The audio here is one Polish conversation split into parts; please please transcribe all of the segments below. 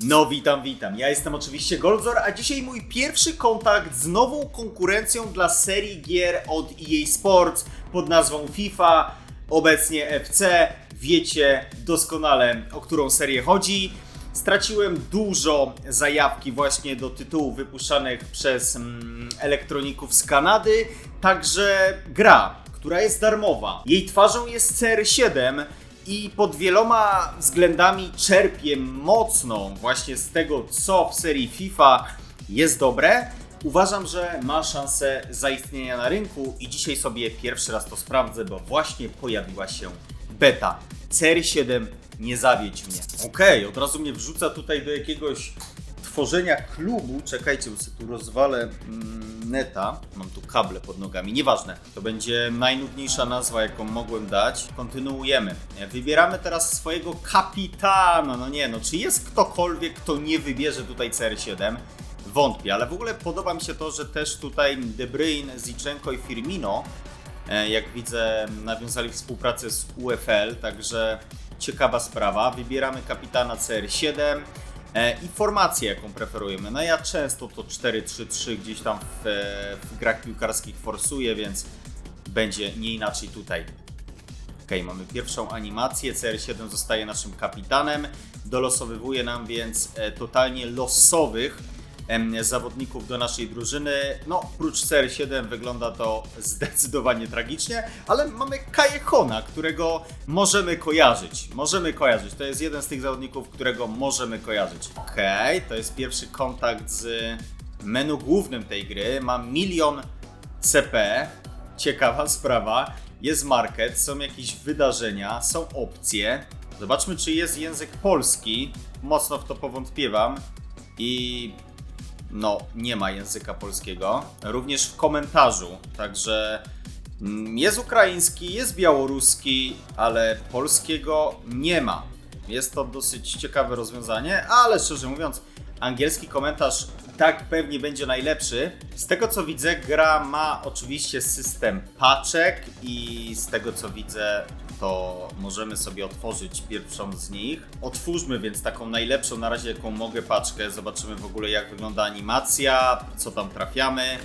No witam, witam. Ja jestem oczywiście Goldzor, a dzisiaj mój pierwszy kontakt z nową konkurencją dla serii gier od EA Sports pod nazwą FIFA, obecnie FC. Wiecie doskonale, o którą serię chodzi. Straciłem dużo zajawki właśnie do tytułów wypuszczanych przez mm, elektroników z Kanady, także gra, która jest darmowa. Jej twarzą jest CR7 i pod wieloma względami czerpie mocno właśnie z tego, co w serii FIFA jest dobre. Uważam, że ma szansę zaistnienia na rynku i dzisiaj sobie pierwszy raz to sprawdzę, bo właśnie pojawiła się beta. CR7 nie zawiedź mnie. Okej, od razu mnie wrzuca tutaj do jakiegoś tworzenia klubu. Czekajcie, bo sobie tu rozwalę mm, neta. Mam tu kable pod nogami. Nieważne. To będzie najnudniejsza nazwa, jaką mogłem dać. Kontynuujemy. Wybieramy teraz swojego kapitana. No nie, no czy jest ktokolwiek, kto nie wybierze tutaj CR7? Wątpię, ale w ogóle podoba mi się to, że też tutaj De Bruyne, Ziczenko i Firmino, e, jak widzę, nawiązali współpracę z UFL, także ciekawa sprawa. Wybieramy kapitana CR7 e, i formację, jaką preferujemy. No ja często to 4-3-3 gdzieś tam w, e, w grach piłkarskich forsuję, więc będzie nie inaczej tutaj. Ok, mamy pierwszą animację. CR7 zostaje naszym kapitanem. Dolosowywuje nam więc e, totalnie losowych zawodników do naszej drużyny. No, prócz CR7 wygląda to zdecydowanie tragicznie, ale mamy Kajehona, którego możemy kojarzyć. Możemy kojarzyć. To jest jeden z tych zawodników, którego możemy kojarzyć. Ok, to jest pierwszy kontakt z menu głównym tej gry. Mam milion CP. Ciekawa sprawa. Jest market, są jakieś wydarzenia, są opcje. Zobaczmy, czy jest język polski. Mocno w to powątpiewam. I no, nie ma języka polskiego. Również w komentarzu. Także mm, jest ukraiński, jest białoruski, ale polskiego nie ma. Jest to dosyć ciekawe rozwiązanie, ale szczerze mówiąc, angielski komentarz tak pewnie będzie najlepszy. Z tego co widzę, gra ma oczywiście system paczek i z tego co widzę, to możemy sobie otworzyć pierwszą z nich. Otwórzmy więc taką najlepszą na razie, jaką mogę paczkę. Zobaczymy w ogóle jak wygląda animacja, co tam trafiamy.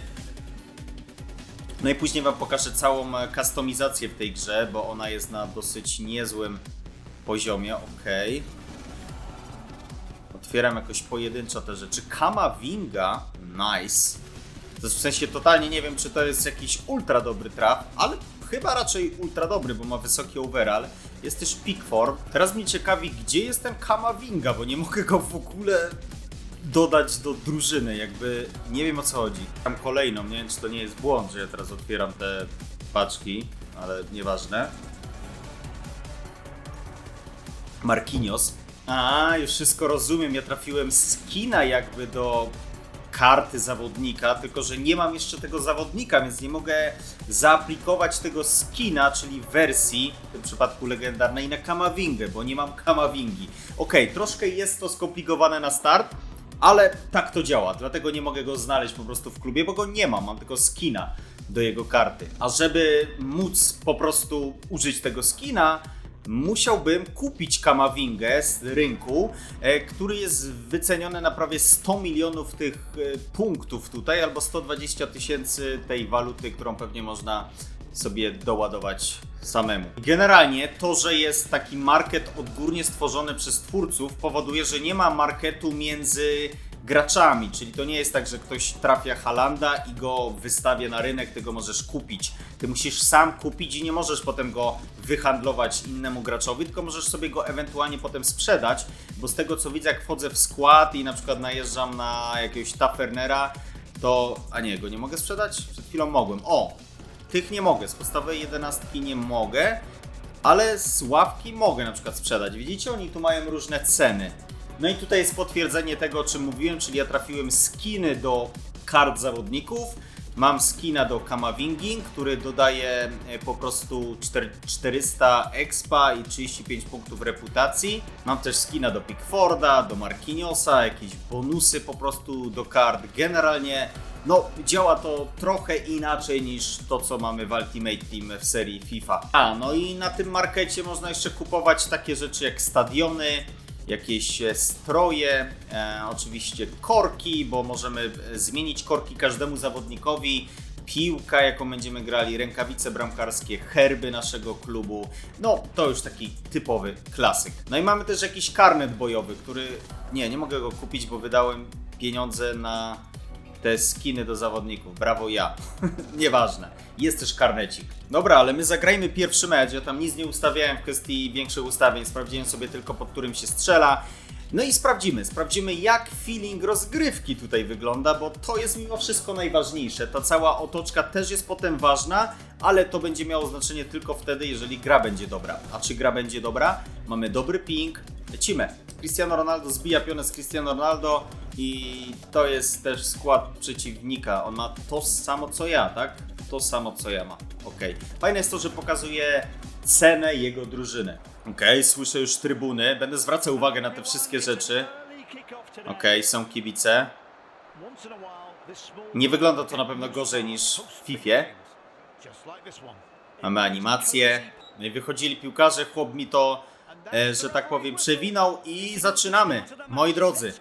No i później Wam pokażę całą kustomizację w tej grze, bo ona jest na dosyć niezłym poziomie. Ok. Otwieram jakoś pojedynczo te rzeczy. Kamavinga, nice. To w sensie totalnie nie wiem, czy to jest jakiś ultra dobry traf, ale chyba raczej ultra dobry, bo ma wysoki overall. Jest też Pickform. Teraz mnie ciekawi, gdzie jest ten Kamavinga, bo nie mogę go w ogóle dodać do drużyny, jakby nie wiem o co chodzi. Tam kolejną, nie wiem czy to nie jest błąd, że ja teraz otwieram te paczki, ale nieważne. Marquinhos. A, już wszystko rozumiem. Ja trafiłem skina jakby do karty zawodnika, tylko że nie mam jeszcze tego zawodnika, więc nie mogę zaaplikować tego skina, czyli wersji, w tym przypadku legendarnej, na Kamawingę, bo nie mam Kamavingi. Okej, troszkę jest to skomplikowane na start, ale tak to działa, dlatego nie mogę go znaleźć po prostu w klubie, bo go nie mam, mam tylko skina do jego karty. A żeby móc po prostu użyć tego skina, musiałbym kupić Kamawingę z rynku, e, który jest wyceniony na prawie 100 milionów tych e, punktów tutaj, albo 120 tysięcy tej waluty, którą pewnie można sobie doładować samemu. Generalnie to, że jest taki market odgórnie stworzony przez twórców, powoduje, że nie ma marketu między graczami, czyli to nie jest tak, że ktoś trafia Halanda i go wystawia na rynek, ty go możesz kupić. Ty musisz sam kupić i nie możesz potem go wyhandlować innemu graczowi, tylko możesz sobie go ewentualnie potem sprzedać, bo z tego co widzę, jak wchodzę w skład i na przykład najeżdżam na jakiegoś Tafernera, to... a nie, go nie mogę sprzedać? Przed chwilą mogłem. O! Tych nie mogę, z podstawowej jedenastki nie mogę, ale z ławki mogę na przykład sprzedać. Widzicie, oni tu mają różne ceny. No i tutaj jest potwierdzenie tego, o czym mówiłem, czyli ja trafiłem skiny do kart zawodników. Mam skina do Kamavingi, który dodaje e, po prostu 4- 400 expa i 35 punktów reputacji. Mam też skina do Pickforda, do Marquinhosa, jakieś bonusy po prostu do kart. Generalnie no, działa to trochę inaczej niż to, co mamy w Ultimate Team w serii FIFA. A, no i na tym markecie można jeszcze kupować takie rzeczy jak stadiony, jakieś e, stroje, e, oczywiście korki, bo możemy e, zmienić korki każdemu zawodnikowi, piłka, jaką będziemy grali, rękawice bramkarskie, herby naszego klubu. No, to już taki typowy klasyk. No i mamy też jakiś karnet bojowy, który... Nie, nie mogę go kupić, bo wydałem pieniądze na te skiny do zawodników. Brawo ja. Nieważne. Jest też karnecik. Dobra, ale my zagrajmy pierwszy mecz. Ja tam nic nie ustawiałem w kwestii większych ustawień. Sprawdziłem sobie tylko pod którym się strzela. No i sprawdzimy. Sprawdzimy jak feeling rozgrywki tutaj wygląda, bo to jest mimo wszystko najważniejsze. Ta cała otoczka też jest potem ważna, ale to będzie miało znaczenie tylko wtedy, jeżeli gra będzie dobra. A czy gra będzie dobra? Mamy dobry ping. Lecimy. Cristiano Ronaldo zbija pionę z Cristiano Ronaldo i to jest też skład przeciwnika. On ma to samo co ja, tak? To samo co ja ma. Okej. Fajne jest to, że pokazuje cenę jego drużyny. Okej, słyszę już trybuny. Będę zwracał uwagę na te wszystkie rzeczy. Okej, są kibice. Nie wygląda to na pewno gorzej niż w FIFA. Mamy animację. No wychodzili piłkarze, chłop mi to, że tak powiem, przewinął i zaczynamy. Moi drodzy,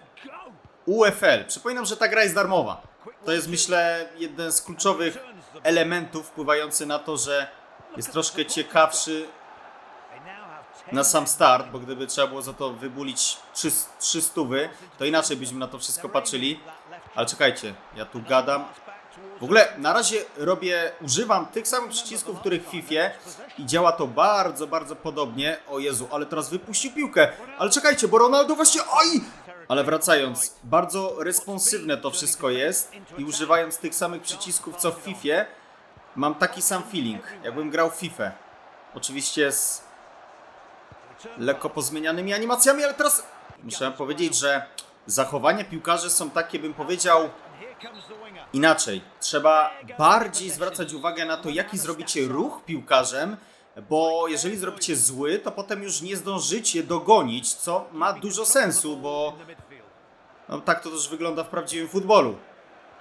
UFL. Przypominam, że ta gra jest darmowa. To jest myślę jeden z kluczowych elementów wpływający na to, że jest troszkę ciekawszy na sam start, bo gdyby trzeba było za to wybulić 300, to inaczej byśmy na to wszystko patrzyli. Ale czekajcie, ja tu gadam. W ogóle na razie robię, używam tych samych przycisków, których w FIFA i działa to bardzo, bardzo podobnie. O Jezu, ale teraz wypuścił piłkę. Ale czekajcie, bo Ronaldo właśnie, aj! Ale wracając, bardzo responsywne to wszystko jest i używając tych samych przycisków co w FIFA, mam taki sam feeling, jakbym grał w FIFA. Oczywiście z lekko pozmienianymi animacjami, ale teraz muszę powiedzieć, że zachowania piłkarzy są takie, bym powiedział, inaczej. Trzeba bardziej zwracać uwagę na to, jaki zrobicie ruch piłkarzem, bo jeżeli zrobicie zły, to potem już nie zdążycie dogonić, co ma dużo sensu, bo no, tak to też wygląda w prawdziwym futbolu.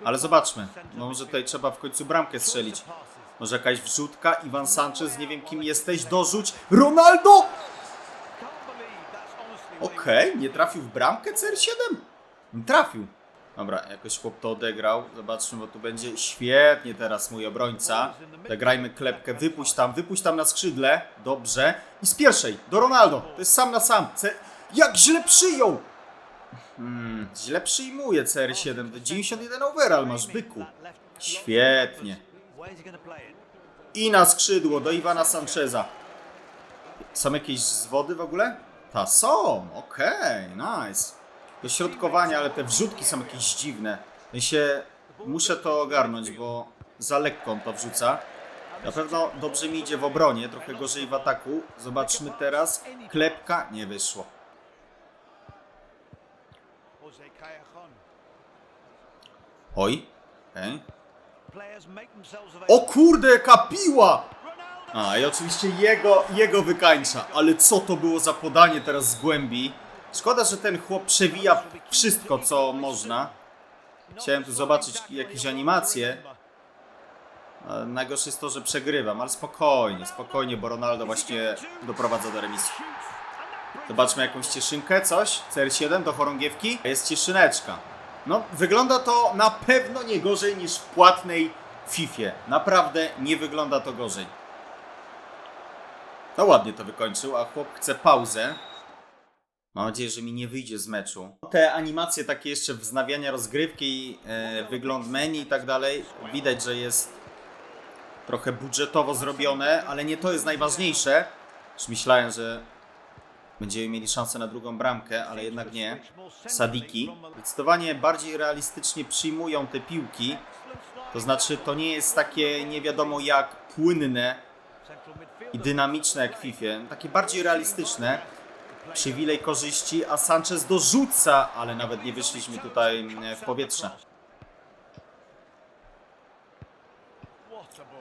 Ale zobaczmy, no, może tutaj trzeba w końcu bramkę strzelić. Może jakaś wrzutka, Iwan Sanchez, nie wiem kim jesteś, dorzuć. Ronaldo! Okej, nie trafił w bramkę CR7? Nie trafił. Dobra, jakoś chłop to odegrał. Zobaczmy, bo tu będzie świetnie teraz mój obrońca. Zagrajmy klepkę, wypuść tam, wypuść tam na skrzydle. Dobrze. I z pierwszej, do Ronaldo. To jest sam na sam. C Jak źle przyjął! Hmm, źle przyjmuje CR7. To 91 overall masz, byku. Świetnie. I na skrzydło, do Iwana Sancheza. Są jakieś zwody w ogóle? Ta, są, okej, nice. Do środkowania, ale te wrzutki są jakieś dziwne. Ja się muszę to ogarnąć, bo za lekko on to wrzuca. Na pewno dobrze mi idzie w obronie, trochę gorzej w ataku. Zobaczmy teraz. Klepka, nie wyszło. Oj, okej. O kurde, jaka piła! A, i oczywiście jego, jego wykańcza. Ale co to było za podanie teraz z głębi? Szkoda, że ten chłop przewija wszystko, co można. Chciałem tu zobaczyć jakieś animacje. Najgorsze jest to, że przegrywam, ale spokojnie, spokojnie, bo Ronaldo właśnie doprowadza do remisu. Zobaczmy jakąś cieszynkę, coś. CR7 do chorągiewki. Jest cieszyneczka. No, wygląda to na pewno nie gorzej niż w płatnej Fifie. Naprawdę nie wygląda to gorzej. No ładnie to wykończył, a chłop chce pauzę. Mam nadzieję, że mi nie wyjdzie z meczu. Te animacje takie jeszcze wznawiania rozgrywki, e, wygląd menu i tak dalej, widać, że jest trochę budżetowo zrobione, ale nie to jest najważniejsze. Już myślałem, że będziemy mieli szansę na drugą bramkę, ale jednak nie. Sadiki zdecydowanie bardziej realistycznie przyjmują te piłki. To znaczy, to nie jest takie nie wiadomo jak płynne i dynamiczne jak w FIFA. Takie bardziej realistyczne. Przywilej korzyści, a Sanchez dorzuca, ale nawet nie wyszliśmy tutaj e, w powietrze.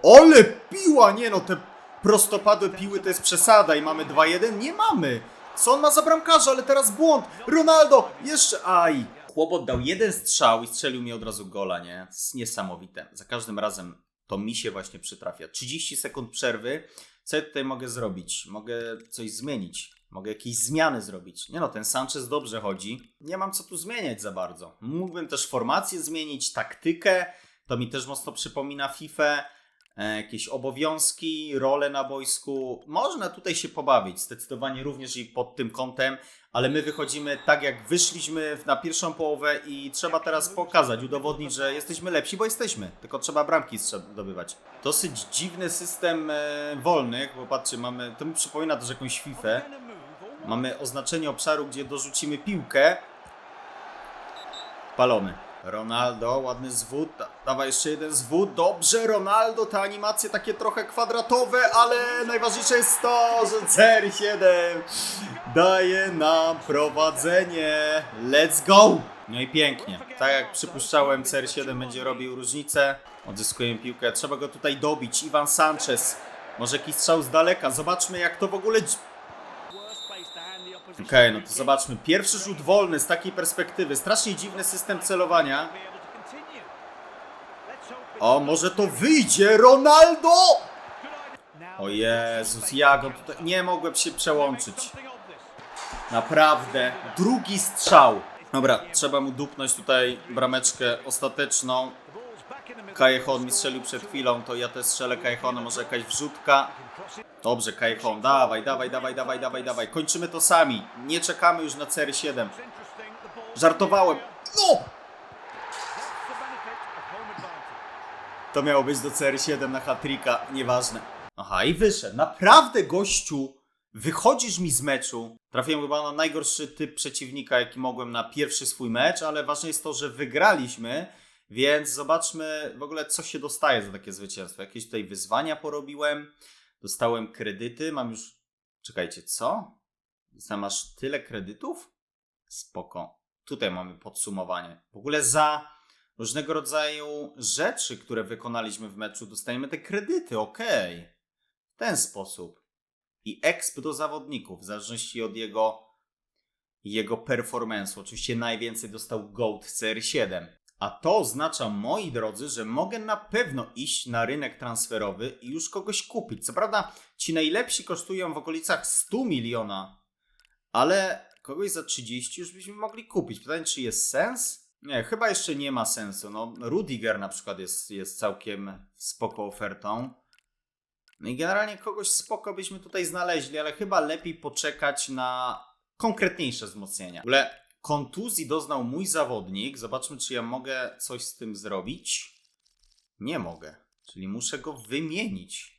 Ole piła! Nie no, te prostopadłe piły to jest przesada i mamy 2-1? Nie mamy! Co on ma za bramkarza, ale teraz błąd! Ronaldo! Jeszcze... Aj! Chłop oddał jeden strzał i strzelił mi od razu gola, nie? To jest niesamowite. Za każdym razem to mi się właśnie przytrafia. 30 sekund przerwy. Co ja tutaj mogę zrobić? Mogę coś zmienić. Mogę jakieś zmiany zrobić. Nie no, ten Sanchez dobrze chodzi. Nie mam co tu zmieniać za bardzo. Mógłbym też formację zmienić, taktykę. To mi też mocno przypomina FIFA. E, jakieś obowiązki, role na boisku. Można tutaj się pobawić, zdecydowanie również i pod tym kątem, ale my wychodzimy tak, jak wyszliśmy na pierwszą połowę i trzeba teraz pokazać, udowodnić, że jesteśmy lepsi, bo jesteśmy. Tylko trzeba bramki zdobywać. Dosyć dziwny system e, wolnych, bo patrzcie, mamy, to mi przypomina też jakąś FIFA. Mamy oznaczenie obszaru, gdzie dorzucimy piłkę. Palony. Ronaldo, ładny zwód. Da- Dawaj jeszcze jeden zwód. Dobrze, Ronaldo. Te animacje takie trochę kwadratowe, ale najważniejsze jest to, że CR7 daje nam prowadzenie. Let's go! No i pięknie. Tak jak przypuszczałem, CR7 będzie robił różnicę. Odzyskujemy piłkę. Trzeba go tutaj dobić. Iwan Sanchez. Może jakiś strzał z daleka. Zobaczmy, jak to w ogóle Okej, no to zobaczmy. Pierwszy rzut wolny z takiej perspektywy. Strasznie dziwny system celowania. O, może to wyjdzie! Ronaldo! O Jezus, jak on tutaj... Nie mogłem się przełączyć. Naprawdę. Drugi strzał. Dobra, trzeba mu dupnąć tutaj brameczkę ostateczną. Kajechon mi strzelił przed chwilą, to ja też strzelę Kajechonem, może jakaś wrzutka. Dobrze, Kajechon, dawaj, dawaj, dawaj, dawaj, dawaj, dawaj. Kończymy to sami. Nie czekamy już na CR7. Żartowałem. No! To miało być do CR7 na hatrika, nieważne. Aha, i wyszedł. Naprawdę, gościu, wychodzisz mi z meczu. Trafiłem chyba na najgorszy typ przeciwnika, jaki mogłem na pierwszy swój mecz, ale ważne jest to, że wygraliśmy więc zobaczmy w ogóle, co się dostaje za takie zwycięstwo. Jakieś tutaj wyzwania porobiłem, dostałem kredyty, mam już... Czekajcie, co? Dostałem tyle kredytów? Spoko. Tutaj mamy podsumowanie. W ogóle za różnego rodzaju rzeczy, które wykonaliśmy w meczu, dostajemy te kredyty, okej. W ten sposób. I exp do zawodników, w zależności od jego, jego performance'u. Oczywiście najwięcej dostał Gold CR7. A to oznacza, moi drodzy, że mogę na pewno iść na rynek transferowy i już kogoś kupić. Co prawda, ci najlepsi kosztują w okolicach 100 miliona, ale kogoś za 30 już byśmy mogli kupić. Pytanie, czy jest sens? Nie, chyba jeszcze nie ma sensu. No, Rudiger na przykład jest, jest całkiem spoko ofertą. No i generalnie kogoś spoko byśmy tutaj znaleźli, ale chyba lepiej poczekać na konkretniejsze wzmocnienia. W ogóle kontuzji doznał mój zawodnik. Zobaczmy, czy ja mogę coś z tym zrobić. Nie mogę, czyli muszę go wymienić.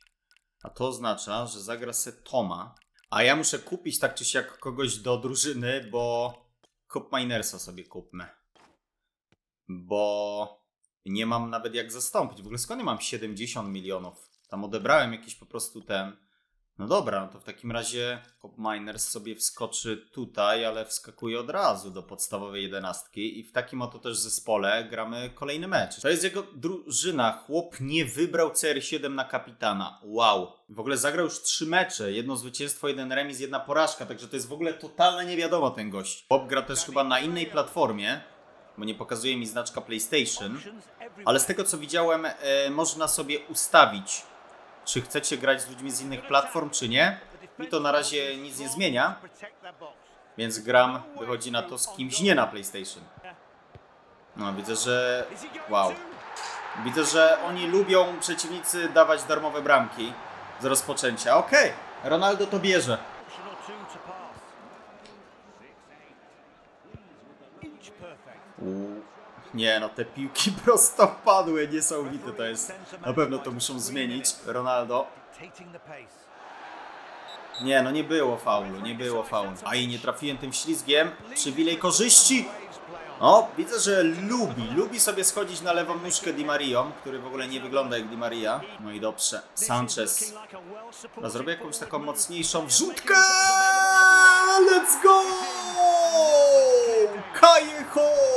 A to oznacza, że zagra se Toma. A ja muszę kupić tak czy siak kogoś do drużyny, bo Cup Minersa sobie kupmy. Bo nie mam nawet jak zastąpić. W ogóle skąd ja mam 70 milionów? Tam odebrałem jakiś po prostu ten. No dobra, no to w takim razie Miners sobie wskoczy tutaj, ale wskakuje od razu do podstawowej jedenastki i w takim oto też zespole gramy kolejny mecz. To jest jego drużyna. Chłop nie wybrał CR7 na kapitana. Wow. W ogóle zagrał już trzy mecze. Jedno zwycięstwo, jeden remis, jedna porażka. Także to jest w ogóle totalna niewiadoma ten gość. Chłop gra też chyba na innej platformie, bo nie pokazuje mi znaczka PlayStation. Ale z tego co widziałem, e, można sobie ustawić, czy chcecie grać z ludźmi z innych platform, czy nie. Mi to na razie nic nie zmienia, więc gram, wychodzi na to z kimś nie na PlayStation. No, widzę, że. Wow. Widzę, że oni lubią przeciwnicy dawać darmowe bramki z rozpoczęcia. Okej, Ronaldo to bierze. Uuu. Nie no, te piłki prostopadłe, niesamowite to jest. Na pewno to muszą zmienić. Ronaldo. Nie no, nie było faulu, nie było faulu. A i nie trafiłem tym ślizgiem. Przywilej korzyści. O, widzę, że lubi, lubi sobie schodzić na lewą nóżkę Di Marią, który w ogóle nie wygląda jak Di Maria. No i dobrze, Sanchez. No, zrobię jakąś taką mocniejszą wrzutkę! Let's go! Kajecho!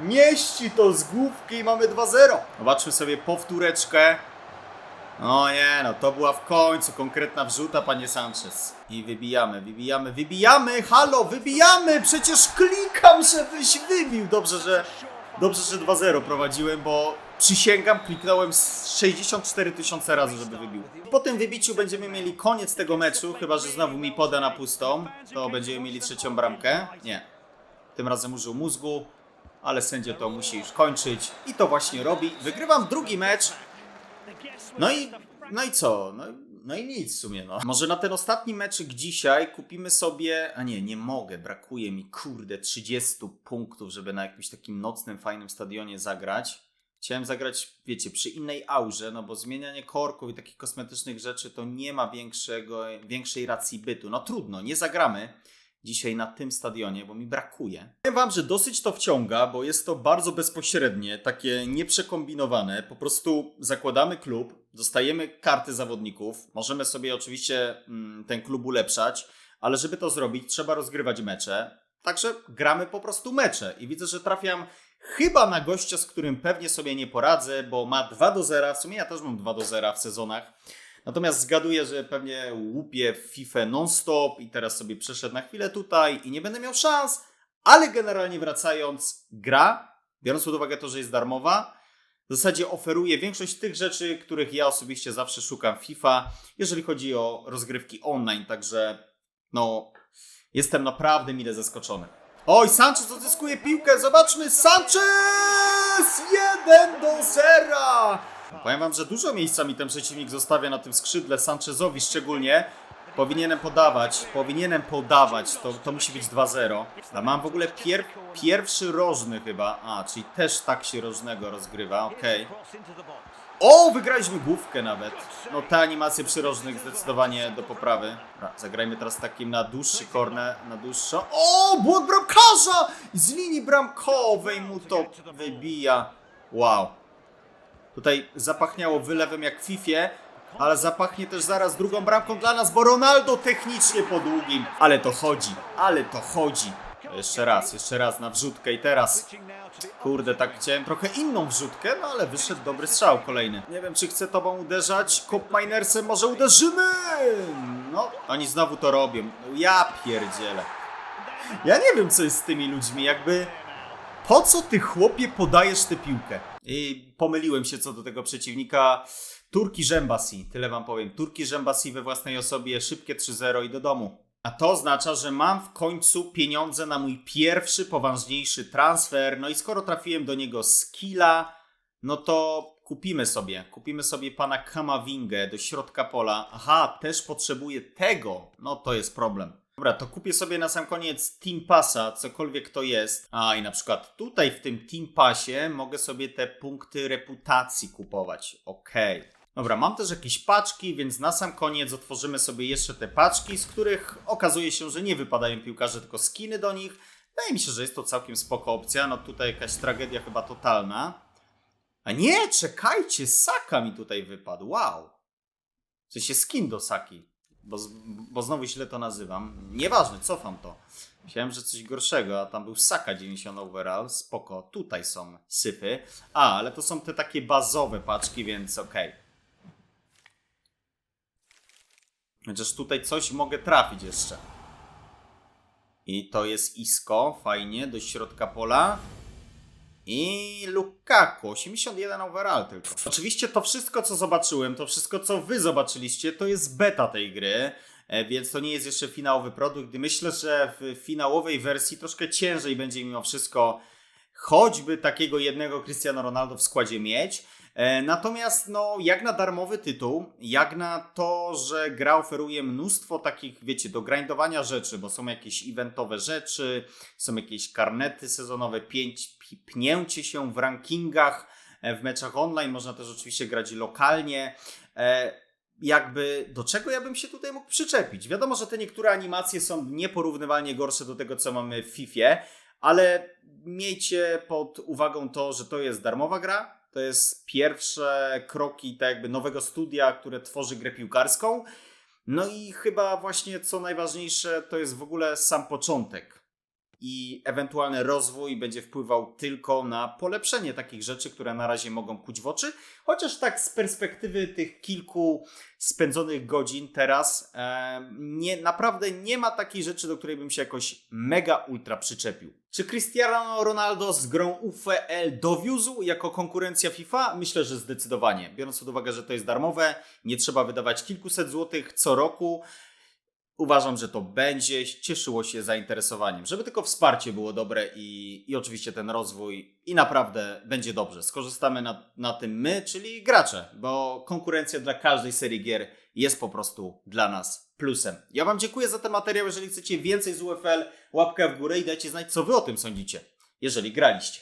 Mieści to z główki i mamy 2-0. Zobaczmy sobie powtóreczkę. O nie, no to była w końcu konkretna wrzuta, panie Sanchez. I wybijamy, wybijamy, wybijamy! Halo, wybijamy! Przecież klikam, żebyś wybił! Dobrze, że, dobrze, że 2-0 prowadziłem, bo Przysięgam, kliknąłem z 64 tysiące razy, żeby wybił. Po tym wybiciu będziemy mieli koniec tego meczu, chyba że znowu mi poda na pustą. To będziemy mieli trzecią bramkę. Nie. Tym razem użył mózgu, ale sędzia to musi już kończyć. I to właśnie robi. Wygrywam drugi mecz. No i, no i co? No, no i nic w sumie, no. Może na ten ostatni meczyk dzisiaj kupimy sobie... A nie, nie mogę, brakuje mi, kurde, 30 punktów, żeby na jakimś takim nocnym, fajnym stadionie zagrać. Chciałem zagrać, wiecie, przy innej aurze, no bo zmienianie korków i takich kosmetycznych rzeczy to nie ma większego, większej racji bytu. No trudno, nie zagramy dzisiaj na tym stadionie, bo mi brakuje. Powiem wam, że dosyć to wciąga, bo jest to bardzo bezpośrednie, takie nieprzekombinowane. Po prostu zakładamy klub, dostajemy karty zawodników, możemy sobie oczywiście mm, ten klub ulepszać, ale żeby to zrobić, trzeba rozgrywać mecze. Także gramy po prostu mecze i widzę, że trafiam chyba na gościa, z którym pewnie sobie nie poradzę, bo ma 2 do 0. W sumie ja też mam 2 do 0 w sezonach. Natomiast zgaduję, że pewnie łupie FIFA non-stop i teraz sobie przeszedł na chwilę tutaj i nie będę miał szans, ale generalnie wracając, gra, biorąc pod uwagę to, że jest darmowa, w zasadzie oferuje większość tych rzeczy, których ja osobiście zawsze szukam FIFA, jeżeli chodzi o rozgrywki online, także no, jestem naprawdę mile zaskoczony. Oj, Sanchez odzyskuje piłkę, zobaczmy, Sanchez! 1 do 0! Powiem wam, że dużo miejsca mi ten przeciwnik zostawia na tym skrzydle, Sanchezowi szczególnie. Powinienem podawać, powinienem podawać, to, to musi być 2-0. A mam w ogóle pier, pierwszy rożny chyba, a, czyli też tak się rożnego rozgrywa, okej. O, wygraliśmy główkę nawet. No te animacje przyrożnych zdecydowanie do poprawy. Zagrajmy teraz takim na dłuższy korner, na dłuższo. O, błąd bramkarza! Z linii bramkowej mu to wybija. Wow. Tutaj zapachniało wylewem jak w Fifie, ale zapachnie też zaraz drugą bramką dla nas, bo Ronaldo technicznie po długim. Ale to chodzi, ale to chodzi. Jeszcze raz, jeszcze raz na wrzutkę i teraz. Kurde, tak chciałem trochę inną wrzutkę, no ale wyszedł dobry strzał kolejny. Nie wiem, czy chcę tobą uderzać. Kup Minersem może uderzymy! No, oni znowu to robią. Ja pierdzielę. Ja nie wiem, co jest z tymi ludźmi, jakby... Po co ty chłopie podajesz tę piłkę? I pomyliłem się co do tego przeciwnika. Turki Rzębasi, tyle wam powiem. Turki Rzębasi we własnej osobie, szybkie 3-0 i do domu. A to oznacza, że mam w końcu pieniądze na mój pierwszy, poważniejszy transfer. No i skoro trafiłem do niego skilla, no to kupimy sobie. Kupimy sobie pana Kamawingę do środka pola. Aha, też potrzebuję tego. No to jest problem. Dobra, to kupię sobie na sam koniec Team Passa, cokolwiek to jest. A i na przykład tutaj w tym Team Passie mogę sobie te punkty reputacji kupować. Okej. Dobra, mam też jakieś paczki, więc na sam koniec otworzymy sobie jeszcze te paczki, z których okazuje się, że nie wypadają piłkarze, tylko skiny do nich. Wydaje mi się, że jest to całkiem spoko opcja. No tutaj jakaś tragedia chyba totalna. A nie, czekajcie, Saka mi tutaj wypadł. Wow. W sensie skin do Saki bo, bo znowu źle to nazywam. Nieważne, cofam to. Myślałem, że coś gorszego, a tam był Saka 90 overall, spoko. Tutaj są syfy. A, ale to są te takie bazowe paczki, więc okej. Chociaż tutaj coś mogę trafić jeszcze. I to jest Isco, fajnie, do środka pola. I Lukaku, 81 overall tylko. Oczywiście to wszystko, co zobaczyłem, to wszystko, co wy zobaczyliście, to jest beta tej gry, e, więc to nie jest jeszcze finałowy produkt. Myślę, że w finałowej wersji troszkę ciężej będzie mimo wszystko choćby takiego jednego Cristiano Ronaldo w składzie mieć. E, Natomiast, no, jak na darmowy tytuł, jak na to, że gra oferuje mnóstwo takich, wiecie, do grindowania rzeczy, bo są jakieś eventowe rzeczy, są jakieś karnety sezonowe, pięć, pi- pnięcie się w rankingach, e, w meczach online, można też oczywiście grać lokalnie. E, Jakby do czego ja bym się tutaj mógł przyczepić? Wiadomo, że te niektóre animacje są nieporównywalnie gorsze do tego, co mamy w FIFA, ale miejcie pod uwagą to, że to jest darmowa gra. To jest pierwsze kroki tak jakby nowego studia, które tworzy grę piłkarską. No i chyba właśnie co najważniejsze, to jest w ogóle sam początek. I ewentualny rozwój będzie wpływał tylko na polepszenie takich rzeczy, które na razie mogą kuć w oczy. Chociaż tak z perspektywy tych kilku spędzonych godzin teraz, e, nie, naprawdę nie ma takiej rzeczy, do której bym się jakoś mega ultra przyczepił. Czy Cristiano Ronaldo z grą UFL dowiózł jako konkurencja FIFA? Myślę, że zdecydowanie. Biorąc pod uwagę, że to jest darmowe, nie trzeba wydawać kilkuset złotych co roku. Uważam, że to będzie cieszyło się zainteresowaniem, żeby tylko wsparcie było dobre i, i oczywiście ten rozwój i naprawdę będzie dobrze. Skorzystamy na, na tym my, czyli gracze, bo konkurencja dla każdej serii gier jest po prostu dla nas plusem. Ja Wam dziękuję za ten materiał. Jeżeli chcecie więcej z UFL, łapkę w górę i dajcie znać, co Wy o tym sądzicie, jeżeli graliście.